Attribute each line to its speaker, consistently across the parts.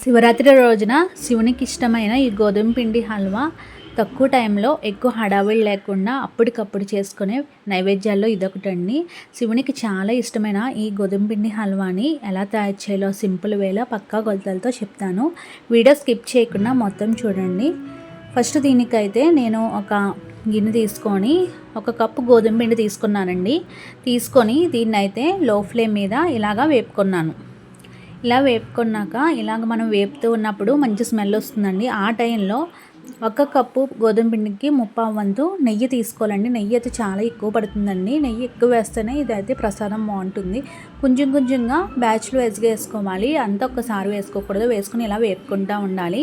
Speaker 1: శివరాత్రి రోజున శివునికి ఇష్టమైన ఈ గోధుమ పిండి హల్వా తక్కువ టైంలో ఎక్కువ హడావిడి లేకుండా అప్పటికప్పుడు చేసుకునే నైవేద్యాల్లో ఇదొకటండి. శివునికి చాలా ఇష్టమైన ఈ గోధుమ పిండి హల్వాని ఎలా తయారు చేయాలో సింపుల్ వేలో పక్కా కొలతలతో చెప్తాను. వీడియో స్కిప్ చేయకుండా మొత్తం చూడండి. ఫస్ట్ దీనికైతే నేను ఒక గిన్నె తీసుకొని ఒక కప్పు గోధుమ పిండి తీసుకున్నానండి. తీసుకొని దీన్ని అయితే లో ఫ్లేమ్ మీద ఇలాగా వేపుకున్నాను. ఇలా వేపుకున్నాక ఇలాగ మనం వేపుతూ ఉన్నప్పుడు మంచి స్మెల్ వస్తుందండి. ఆ టైంలో ఒక కప్పు గోధుమ పిండికి ముప్పావు వంతు నెయ్యి తీసుకోవాలండి. నెయ్యి అయితే చాలా ఎక్కువ పడుతుందండి. నెయ్యి ఎక్కువ వేస్తేనే ఇది అయితే ప్రసాదం బాగుంటుంది. కొంచెం కొంచెంగా బ్యాచ్లు వేసుగా వేసుకోవాలి అంతా ఒక్కసారి వేసుకోకూడదు. వేసుకుని ఇలా వేపుకుంటూ ఉండాలి.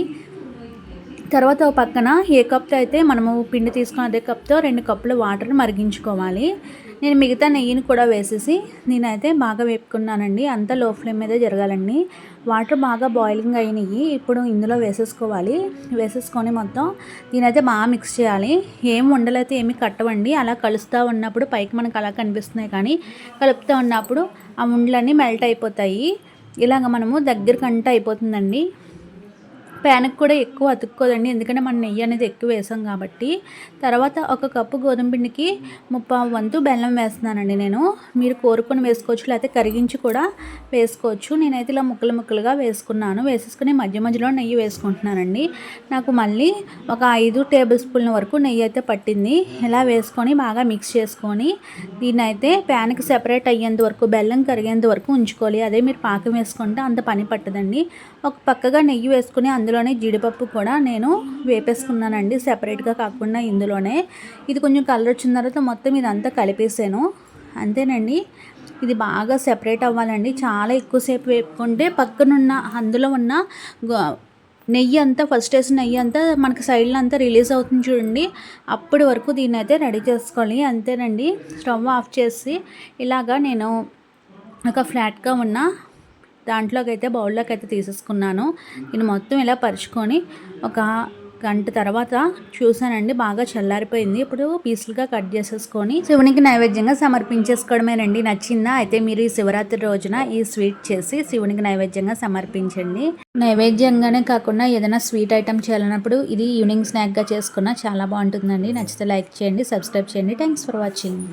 Speaker 1: తర్వాత పక్కన ఏ కప్తో అయితే మనము పిండి తీసుకున్న అదే కప్తో రెండు కప్పుల వాటర్ మరిగించుకోవాలి. నేను మిగతా నెయ్యిని కూడా వేసేసి నేనైతే బాగా వేపుకున్నానండి. అంతా లో ఫ్లేమ్ మీద జరగాలండి. వాటర్ బాగా బాయిలింగ్ అయినాయి ఇప్పుడు ఇందులో వేసేసుకోవాలి. వేసేసుకొని మొత్తం దీనైతే బాగా మిక్స్ చేయాలి. ఏం ఉండలైతే ఏమి కట్టవండి. అలా కలుస్తూ ఉన్నప్పుడు పైకి మనకు అలా కనిపిస్తున్నాయి కానీ కలుపుతూ ఉన్నప్పుడు ఆ ఉండలన్నీ మెల్ట్ అయిపోతాయి. ఇలాగ మనము దగ్గరకంట అయిపోతుందండి. ప్యాన్కి కూడా ఎక్కువ అతుక్కోదండి. ఎందుకంటే మనం నెయ్యి అనేది ఎక్కువ వేసాం కాబట్టి. తర్వాత ఒక కప్పు గోధుమ పిండికి ముప్పా వంతు బెల్లం వేస్తున్నానండి నేను. మీరు కోరుకొని వేసుకోవచ్చు. లేకపోతే కరిగించి కూడా వేసుకోవచ్చు. నేనైతే ఇలా ముక్కలు ముక్కలుగా వేసుకున్నాను. వేసేసుకుని మధ్య మధ్యలో నెయ్యి వేసుకుంటున్నానండి. నాకు మళ్ళీ ఒక ఐదు టేబుల్ స్పూన్ల వరకు నెయ్యి అయితే పట్టింది. ఇలా వేసుకొని బాగా మిక్స్ చేసుకొని దీన్ని అయితే ప్యాన్కి సెపరేట్ అయ్యేంత వరకు బెల్లం కరిగేంత వరకు ఉంచుకోవాలి. అదే మీరు పాకం వేసుకుంటే అంత పని పట్టదండి. ఒక పక్కగా నెయ్యి వేసుకుని అందులో ఇందులోనే జీడిపప్పు కూడా నేను వేపేసుకున్నానండి సెపరేట్గా కాకుండా ఇందులోనే. ఇది కొంచెం కలర్ వచ్చిన తర్వాత మొత్తం ఇదంతా కలిపేసాను. అంతేనండి. ఇది బాగా సెపరేట్ అవ్వాలండి. చాలా ఎక్కువసేపు వేపుకుంటే పక్కనున్న అందులో ఉన్న నెయ్యి అంతా ఫస్ట్ వేసిన నెయ్యి అంతా మనకి సైడ్లో అంతా రిలీజ్ అవుతుంది చూడండి. అప్పటి వరకు దీన్ని అయితే రెడీ చేసుకోవాలి. అంతేనండి. స్టవ్ ఆఫ్ చేసి ఇలాగా నేను ఒక ఫ్లాట్గా ఉన్న దాంట్లోకి అయితే బౌల్లోకి అయితే తీసేసుకున్నాను. నేను మొత్తం ఇలా పరుచుకొని ఒక గంట తర్వాత చూసానండి బాగా చల్లారిపోయింది. ఇప్పుడు పీసులుగా కట్ చేసేసుకొని శివునికి నైవేద్యంగా సమర్పించేసుకోవడమేనండి. నచ్చిందా? అయితే మీరు ఈ శివరాత్రి రోజున ఈ స్వీట్ చేసి శివునికి నైవేద్యంగా సమర్పించండి. నైవేద్యంగానే కాకుండా ఏదైనా స్వీట్ ఐటమ్ చేయాలన్నప్పుడు ఇది ఈవినింగ్ స్నాక్గా చేసుకున్న చాలా బాగుంటుందండి. నచ్చితే లైక్ చేయండి సబ్స్క్రైబ్ చేయండి. Thanks for watching.